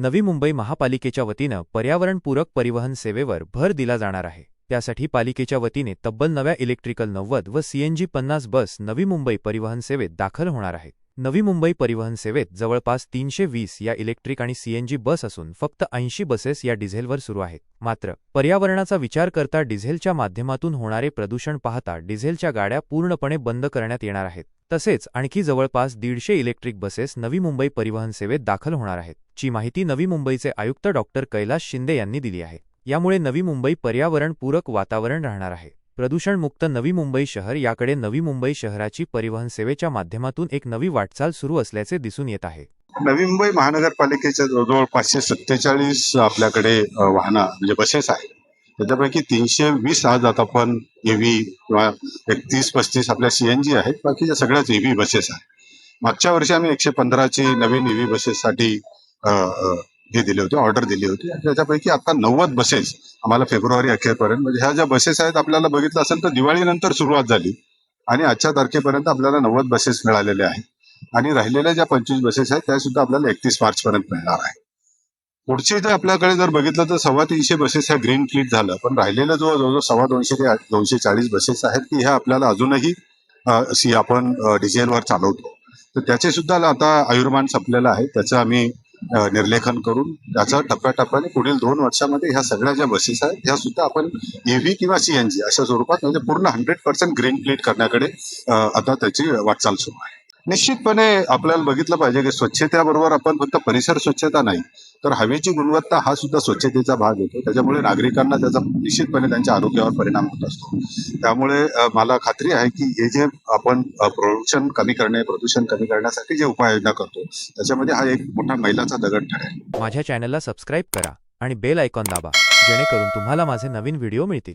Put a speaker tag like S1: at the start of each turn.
S1: नवी मुंबई महापालिकेच्या वतीनं पर्यावरणपूरक परिवहन सेवेवर भर दिला जाणार आहे. त्यासाठी पालिकेच्या वतीने तब्बल नव्या इलेक्ट्रिकल नव्वद व सीएनजी पन्नास बस नवी मुंबई परिवहन सेवेत दाखल होणार आहेत. नवी मुंबई परिवहन सेवेत जवळपास तीनशे वीस या इलेक्ट्रिक आणि सीएनजी बस असून फक्त ऐंशी बसेस या डिझेलवर सुरू आहेत. मात्र पर्यावरणाचा विचार करता डिझेलच्या माध्यमातून होणारे प्रदूषण पाहता डिझेलच्या गाड्या पूर्णपणे बंद करण्यात येणार आहेत. तसेच आणखी जवळपास दीडशे इलेक्ट्रिक बसेस नवी मुंबई परिवहन सेवेत दाखल होणार आहेत ची माहिती नवी मुंबईचे आयुक्त डॉक्टर कैलास शिंदे यांनी दिली आहे. यामुळे नवी मुंबई पर्यावरणपूरक वातावरण राहणार आहे. प्रदूषणमुक्त नवी मुंबई शहर याकडे नवी मुंबई शहराची परिवहन सेवेच्या माध्यमातून एक नवी वाटचाल सुरू असल्याचे दिसून येत आहे.
S2: नवी मुंबई महानगरपालिकेच्या जवळजवळ पाचशे सत्तेचाळीस आपल्याकडे अ, वाहनं म्हणजे बसेस आहेत. त्याच्यापैकी तीनशे वीस आज आता आपण ईव्ही किंवा एकतीस पस्तीस आपल्या सीएनजी आहेत. बाकीच्या सगळ्याच ईव्ही बसेस आहेत. मागच्या वर्षी आम्ही एकशे पंधराची नवीन ईव्ही बसेससाठी हे दिले होते ऑर्डर दिली होती. त्याच्यापैकी आता नव्वद बसेस आम्हाला फेब्रुवारी अखेरपर्यंत म्हणजे ह्या ज्या बसेस आहेत आपल्याला बघितलं असेल तर दिवाळीनंतर सुरुवात झाली. आणि आजच्या तारखेपर्यंत आपल्याला नव्वद बसेस मिळालेल्या आहेत. आणि राहिलेल्या ज्या पंचवीस बसेस आहेत त्या सुद्धा आपल्याला एकतीस मार्च पर्यंत मिळणार आहे पुढचे जर आपल्याकडे जर बघितलं तर सव्वा तीनशे बसेस ह्या ग्रीन फ्लीट झालं. पण राहिलेल्या जो जवळजवळ सव्वा दोनशे ते दोनशे चाळीस बसेस आहेत की ह्या आपल्याला अजूनही सी आपण डिझेलवर चालवतो. तर त्याचे सुद्धा आता आयुर्मान संपलेलं आहे. त्याचं आम्ही निर्लेखन करून त्याचा टप्प्याटप्प्याने पुढील दोन वर्षामध्ये ह्या सगळ्या ज्या बसेस आहेत ह्या सुद्धा आपण एव्ही किंवा सीएनजी अशा स्वरूपात म्हणजे पूर्ण हंड्रेड पर्सेंट ग्रीन फ्लीट करण्याकडे आता त्याची वाटचाल सुरू आहे. निश्चितपणे आपल्याला बघितलं पाहिजे की स्वच्छतेबरोबर आपण फक्त परिसर स्वच्छता नाही तर हवेची गुणवत्ता हा सुद्धा स्वच्छतेचा भाग येतो त्याच्यामुळे नागरिकांना त्याचा निश्चितपणे त्यांच्या आरोग्यावर परिणाम होत असतो. त्यामुळे मला खात्री आहे की हे जे आपण प्रदूषण कमी करणे प्रदूषण कमी करण्यासाठी जे उपाययोजना करतो त्याच्यामध्ये हा एक मोठा मैलाचा दगड ठरेल.
S1: माझ्या चॅनलला सबस्क्राईब करा आणि बेल आयकॉन दाबा जेणेकरून तुम्हाला माझे नवीन व्हिडिओ मिळतील.